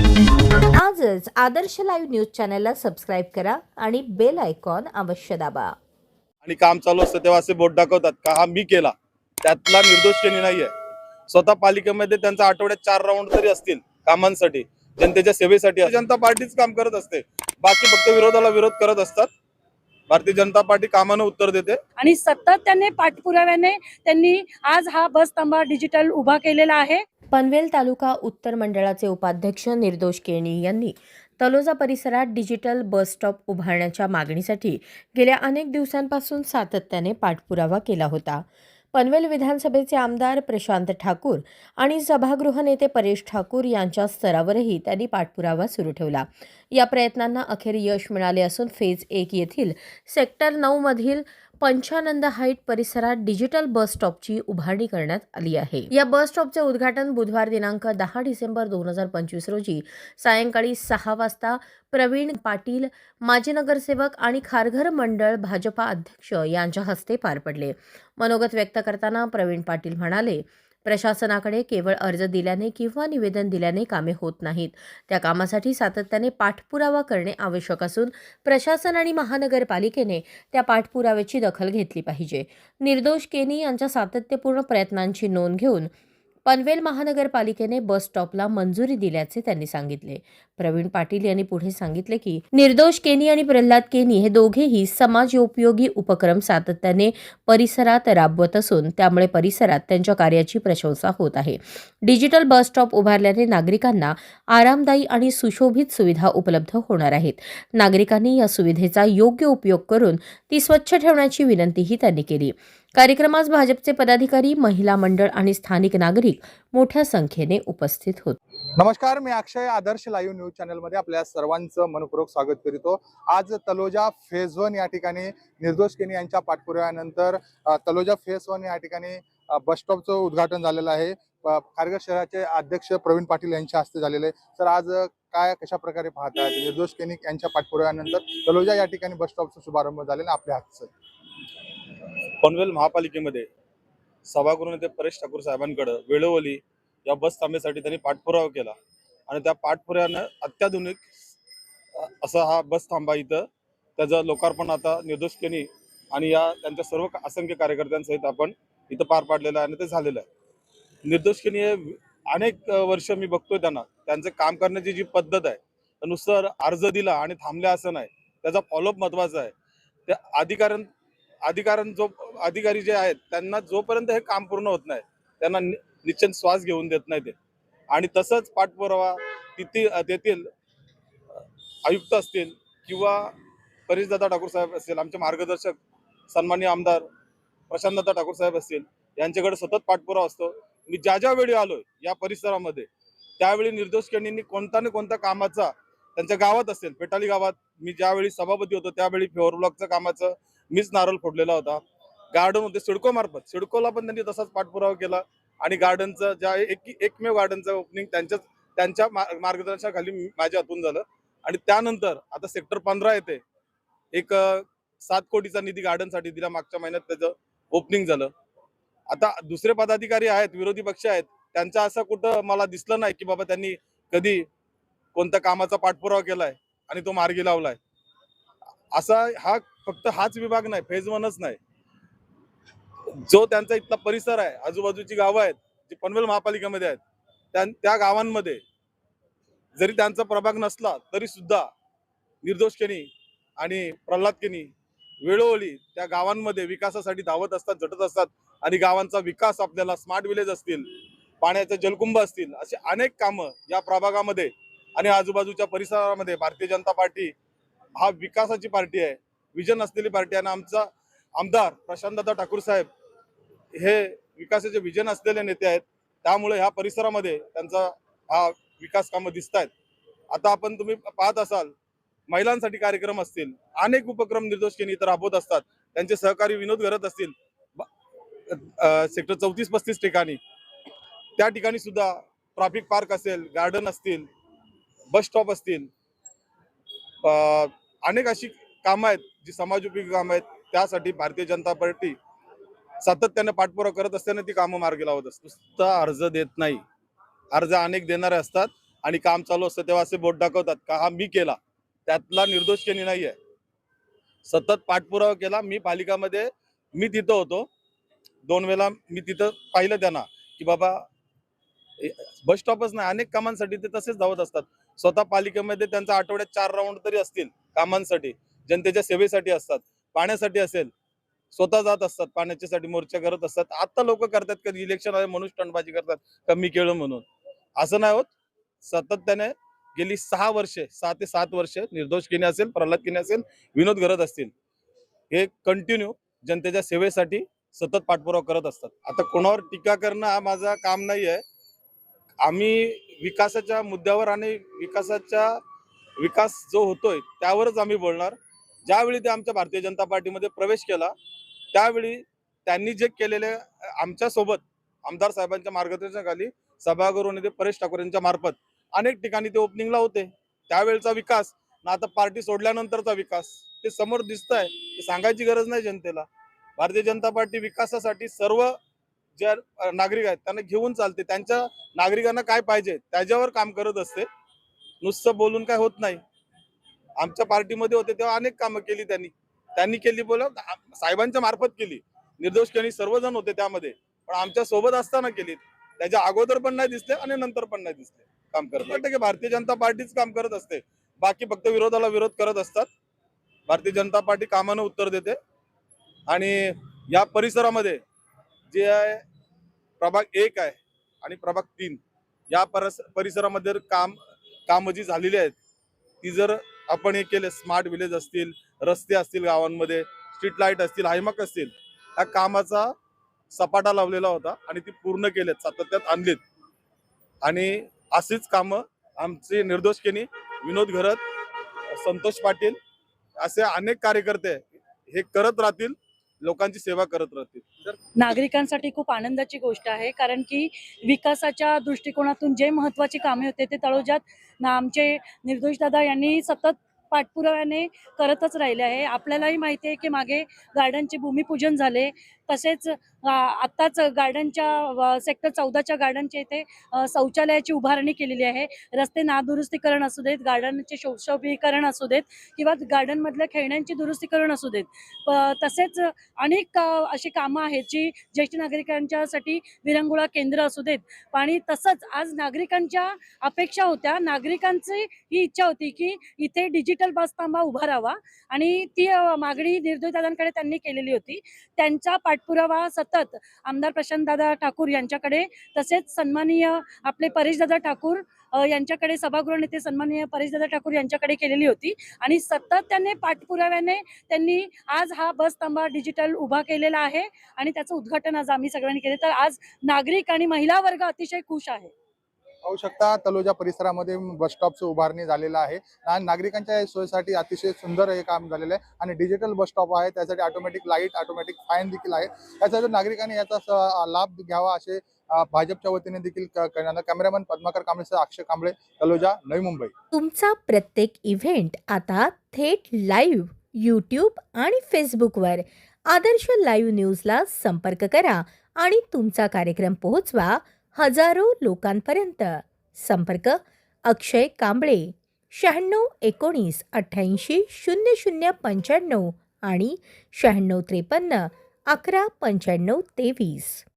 आजच आदर्श live news चॅनलला subscribe करा आणि बेल आयकॉन अवश्य दाबा. आणि काम चालू असतं तेव्हा असे बोट दाखवतात का हा मी केला. त्यातला निर्दोष केली नाहीये. स्वतः पालिकेमध्ये त्यांचा आठवड्यात चार राऊंड तरी असतील कामांसाठी. जनतेच्या सेवेसाठी जनता पार्टीच काम करत असते. बाकी फक्त विरोधाला विरोध करत असतात. भारतीय जनता पार्टी कामानं उत्तर देते. आणि सतत त्यांनी पाठपुराव्याने त्यांनी आज हा बस तांबा डिजिटल उभा केलेला आहे. पनवेल तालुका उत्तर मंडळाचे उपाध्यक्ष निर्दोष केणी यांनी तलोजा परिसरात डिजिटल बस स्टॉप उभारण्याच्या मागणीसाठी गेल्या अनेक दिवसांपासून सातत्याने पाठपुरावा केला होता. पनवेल विधानसभेचे आमदार प्रशांत ठाकूर आणि सभागृह नेते परेश ठाकूर यांच्या स्तरावरही त्यांनी पाठपुरावा सुरू ठेवला. या प्रयत्नांना अखेर यश मिळाले असून फेज एक येथील सेक्टर नऊमधील पंचानंद हाईट परिसरात डिजिटल बस स्टॉपची उभारणी करण्यात आली आहे. या बस स्टॉपचे उद्घाटन बुधवार दिनांक दहा डिसेंबर दोन हजार पंचवीस रोजी सायंकाळी सहा वाजता प्रवीण पाटील माजी नगरसेवक आणि खारघर मंडळ भाजपा अध्यक्ष यांच्या हस्ते पार पडले. मनोगत व्यक्त करताना प्रवीण पाटील म्हणाले प्रशासनाकडे केवळ अर्ज दिल्याने किंवा निवेदन दिल्याने कामे होत नाहीत. त्या कामासाठी सातत्याने पाठपुरावा करणे आवश्यक असून प्रशासन आणि महानगरपालिकेने त्या पाठपुराव्याची दखल घेतली पाहिजे. निर्दोष केनी यांच्या सातत्यपूर्ण प्रयत्नांची नोंद घेऊन पनवेल महानगरपालिकेने बस स्टॉपला मंजुरी दिल्याचे त्यांनी सांगितले. प्रवीण पाटील यांनी पुढे सांगितले की निर्दोष केनी आणि प्रल्हाद केनी हे दोघेही समाजोपयोगी उपक्रम सातत्याने परिसरात राबवत असून त्यामुळे परिसरात त्यांच्या कार्याची प्रशंसा होत आहे. डिजिटल बस स्टॉप उभारल्याने नागरिकांना आरामदायी आणि सुशोभित सुविधा उपलब्ध होणार आहेत. नागरिकांनी या सुविधेचा योग्य उपयोग करून ती स्वच्छ ठेवण्याची विनंतीही त्यांनी केली. कार्यक्रमास भाजपचे पदाधिकारी महिला मंडळ आणि स्थानिक नागरिक मोठ्या संख्येने उपस्थित होते. नमस्कार मी अक्षय आदर्श लाईव्ह न्यूज चॅनलमध्ये आपल्या सर्वांचं मनपूर्वक स्वागत करितो. आज तलोजा फेज वन या ठिकाणी निर्दोष केनी यांच्या पाठपुराव्यानंतर तलोजा फेज वन या ठिकाणी बस स्टॉपचं उद्घाटन झालेलं आहे. कारगर खारघर शहराचे अध्यक्ष प्रवीण पाटील यांच्या हस्ते झालेले आहे. तर आज काय कशा प्रकारे पाहतात? निर्दोष केनी यांच्या पाठपुराव्यानंतर तलोजा या ठिकाणी बस स्टॉपचा शुभारंभ झालेला आपल्या हातचं. पनवेल महापालिकेमध्ये सभागृह नेते परेश ठाकूर साहेबांकडे वेळोवेळी या बस थांबेसाठी त्यांनी पाठपुरावा केला. आणि त्या पाठपुराव्यानं अत्याधुनिक असा हा बस थांबा इथं. त्याचं लोकार्पण आता निर्दोषकेनी आणि या त्यांच्या सर्व असंख्य कार्यकर्त्यांसहित आपण इथं पार पाडलेलं आहे आणि ते झालेलं आहे. निर्दोषकेनी हे अनेक वर्ष मी बघतोय त्यांना. त्यांचं काम करण्याची जी पद्धत आहे नुसतं अर्ज दिला आणि थांबल्या असं नाही. त्याचा फॉलोअप महत्त्वाचा आहे. त्या अधिकाऱ्यां अधिकाऱ्यां जो अधिकारी जे आहेत त्यांना जोपर्यंत हे काम पूर्ण होत नाही त्यांना नि- निश्चित श्वास घेऊन देत नाही ते. आणि तसंच पाठपुरावा तिथे तेथील आयुक्त असतील किंवा परेशदादा ठाकूर साहेब असतील आमचे मार्गदर्शक सन्मान्य आमदार प्रशांतदादा ठाकूर साहेब असतील यांच्याकडे सतत पाठपुरावा असतो. मी ज्या ज्या वेळी आलोय या परिसरामध्ये त्यावेळी निर्दोष केणींनी कोणता ना कोणत्या कामाचा त्यांच्या गावात असेल पेटाली गावात मी ज्यावेळी सभापती होतो त्यावेळी फ्युअर ब्लॉकचं कामाचं मीच नारळ फोडलेला होता. गार्डन होते सिडको मार्फत. सिडकोला पण त्यांनी तसाच पाठपुरावा केला. आणि गार्डनचं ज्या एक एकमेव गार्डनचं ओपनिंग त्यांच्याच त्यांच्या मा- मार्गदर्शनाखाली माझ्या हातून झालं. आणि त्यानंतर आता सेक्टर पंधरा येते. एक सात कोटीचा निधी गार्डनसाठी दिला मागच्या महिन्यात त्याचं ओपनिंग झालं. आता दुसरे पदाधिकारी आहेत विरोधी पक्ष आहेत त्यांचा असं कुठं मला दिसलं नाही की बाबा त्यांनी कधी कोणत्या कामाचा पाठपुरावा केलाय आणि तो मार्गी लावलाय. असा हा फक्त हाच विभाग नाही फेज वनच नाही. जो त्यांचा इथला परिसर आहे आजूबाजूची गावं आहेत जी पनवेल महापालिकेमध्ये आहेत त्या त्या गावांमध्ये जरी त्यांचा प्रभाग नसला तरी सुद्धा निर्दोष केनी आणि प्रल्हाद केनी वेळोवेळी त्या गावांमध्ये विकासासाठी धावत असतात झटत असतात आणि गावांचा विकास आपल्याला स्मार्ट विलेज असतील पाण्याचे जलकुंभ असतील असे अनेक कामं या प्रभागामध्ये आणि आजूबाजूच्या परिसरामध्ये भारतीय जनता पार्टी हा विकासाची पार्टी आहे. विजन असलेली पार्टी आहे आणि आमचा आमदार प्रशांतदादा ठाकूर साहेब हे विकासाचे विजन असलेले नेते आहेत. त्यामुळे ह्या परिसरामध्ये त्यांचा हा विकास कामं दिसत आहेत आता आपण तुम्ही पाहत असाल महिलांसाठी कार्यक्रम असतील अनेक उपक्रम निर्दोष केनी इतर राबवत असतात. त्यांचे सहकारी विनोद करत असतील. सेक्टर चौतीस पस्तीस ठिकाणी. त्या ठिकाणी सुद्धा ट्रॅफिक पार्क असेल गार्डन असतील बस स्टॉप असतील. अनेक अशी कामं आहेत जी समाजोपयोगी कामं आहेत त्यासाठी भारतीय जनता पार्टी सातत्याने पाठपुरावा करत असताना ती कामं मार्गी लावत असते. नुसता अर्ज देत नाही. अर्ज अनेक देणारे असतात आणि काम चालू असतं तेव्हा असे बोट दाखवतात का हा मी केला. त्यातला निर्दोष केली नाही आहे सतत पाठपुरावा केला मी पालिकामध्ये मी तिथं होतो. दोन वेळा मी तिथं पाहिलं त्यांना की बाबा बस स्टॉपच नाही अनेक कामांसाठी ते तसेच धावत असतात. स्वतः पालिकेमध्ये त्यांचा आठवड्यात चार राऊंड तरी असतील कामांसाठी. जनतेच्या सेवेसाठी असतात पाण्यासाठी असेल स्वतः जात असतात पाण्याच्यासाठी मोर्चा करत असतात. आता लोक करतात कधी इलेक्शन आले म्हणून स्टंटबाजी करतात कमी केलं म्हणून. असं नाही होत. सातत्याने गेली सहा वर्षे सहा ते सात वर्षे निर्दोष केने असेल प्रल्हाद केने असेल विनोद करत असतील. हे कंटिन्यू जनतेच्या सेवेसाठी सतत पाठपुरावा करत असतात. आता कोणावर टीका करणं हा माझा काम नाही आहे आम्ही विकासाच्या मुद्द्यावर आणि विकासाच्या विकास जो होतोय त्यावरच आम्ही बोलणार. ज्यावेळी ते आमच्या भारतीय जनता पार्टीमध्ये प्रवेश केला त्यावेळी त्यांनी जे केलेले आमच्यासोबत आमदार साहेबांच्या मार्गदर्शनाखाली सभागृह नेते परेश ठाकूर यांच्या मार्फत अनेक ठिकाणी ते ओपनिंगला होते. त्यावेळचा विकास ना आता पार्टी सोडल्यानंतरचा विकास ते समोर दिसत आहे ते सांगायची गरज नाही जनतेला. भारतीय जनता पार्टी विकासासाठी सर्व ज्या नागरिक आहेत त्यांना घेऊन चालते. त्यांच्या नागरिकांना काय पाहिजे त्याच्यावर काम करत असते. नुसतं बोलून काय होत नाही. आमच्या पार्टीमध्ये होते तेव्हा अनेक कामं केली त्यांनी. त्यांनी केली बोला साहेबांच्या मार्फत केली. निर्दोष केली सर्वजण होते त्यामध्ये. पण आमच्यासोबत असताना केली त्याच्या अगोदर पण नाही दिसले आणि नंतर पण नाही दिसले. काम करत वाटतं की भारतीय जनता पार्टीच काम करत असते. बाकी फक्त विरोधाला विरोध करत असतात. भारतीय जनता पार्टी कामानं उत्तर देते. आणि या परिसरामध्ये जे आहे प्रभाग एक आहे आणि प्रभाग तीन या परस परिसरामध्ये काम कामं जी झालेली आहेत ती जर आपण हे केले स्मार्ट विलेज असतील रस्ते असतील गावांमध्ये स्ट्रीट लाइट असतील हायमक असतील ह्या कामाचा सपाटा लावलेला होता आणि ती पूर्ण केलेत सातत्यात आणलीत. आणि अशीच कामं आमचे निर्दोष केनी विनोद घरत संतोष पाटील असे अनेक कार्यकर्ते हे करत राहतील. लोकांची सेवा करत राहतील. नागरिकांसाठी खूप आनंदाची गोष्ट आहे कारण की विकासाच्या दृष्टिकोनातून जे महत्त्वाची कामे होते ते तळोजात आमचे निर्दोष दादा यांनी सतत पाठपुराव्याने करतच राहिले आहे. आपल्यालाही माहिती आहे की मागे गार्डनचे भूमिपूजन झाले तसेच आत्ताच गार्डनच्या सेक्टर चौदाच्या गार्डनच्या इथे शौचालयाची उभारणी केलेली आहे. रस्ते नादुरुस्तीकरण असू देत गार्डनचे शौशोभीकरण असू देत किंवा गार्डनमधल्या खेळण्यांची दुरुस्तीकरण असू देत. तसेच अनेक अशी कामं आहेत जी ज्येष्ठ नागरिकांच्यासाठी विरंगुळा केंद्र असू देत. आणि तसंच आज नागरिकांच्या अपेक्षा होत्या. नागरिकांची ही इच्छा होती की इथे डिजिटल बसतांबा उभा राहावा आणि ती मागणी निर्दोष दादांकडे त्यांनी केलेली होती. त्यांचा पाठपुरावा सतत आमदार प्रशांतदादा ठाकूर यांच्याकडे तसेच सन्माननीय आपले परेशदादा ठाकूर यांच्याकडे सभागृह नेते सन्माननीय परेशदादा ठाकूर यांच्याकडे केलेली होती. आणि सतत त्यांनी पाठपुराव्याने त्यांनी आज हा बस डिजिटल उभा केलेला आहे आणि त्याचं उद्घाटन आज आम्ही सगळ्यांनी केले. तर आज नागरिक आणि महिला वर्ग अतिशय खुश आहे. पाहू शकता तलोजा परिसरामध्ये बस स्टॉपचं उभारणी झालेलं आहे. आणि नागरिकांच्या सोयीसाठी अतिशय सुंदर हे काम झालेलं आहे. आणि डिजिटल बस स्टॉप आहे त्यासाठी ऑटोमॅटिक लाइट ऑटोमॅटिक फाईन देखील आहे. त्यासाठी नागरिकांनी याचा लाभ घ्यावा असे भाजपच्या वतीने देखील कॅमेरामॅन पद्माकर कांबळेसह अक्षय कांबळे तलोजा नवी मुंबई. तुमचा प्रत्येक इव्हेंट आता थेट लाईव्ह यूट्यूब आणि फेसबुकवर आदर्श लाईव्ह न्यूजला संपर्क करा आणि तुमचा कार्यक्रम पोहोचवा. हजारो लोकांपर्यंत. संपर्क अक्षय कांबळे शहाण्णव एकोणीस अठ्ठ्याऐंशी शून्य शून्य पंच्याण्णव आणि शहाण्णव त्रेपन्न अकरा पंच्याण्णव तेवीस.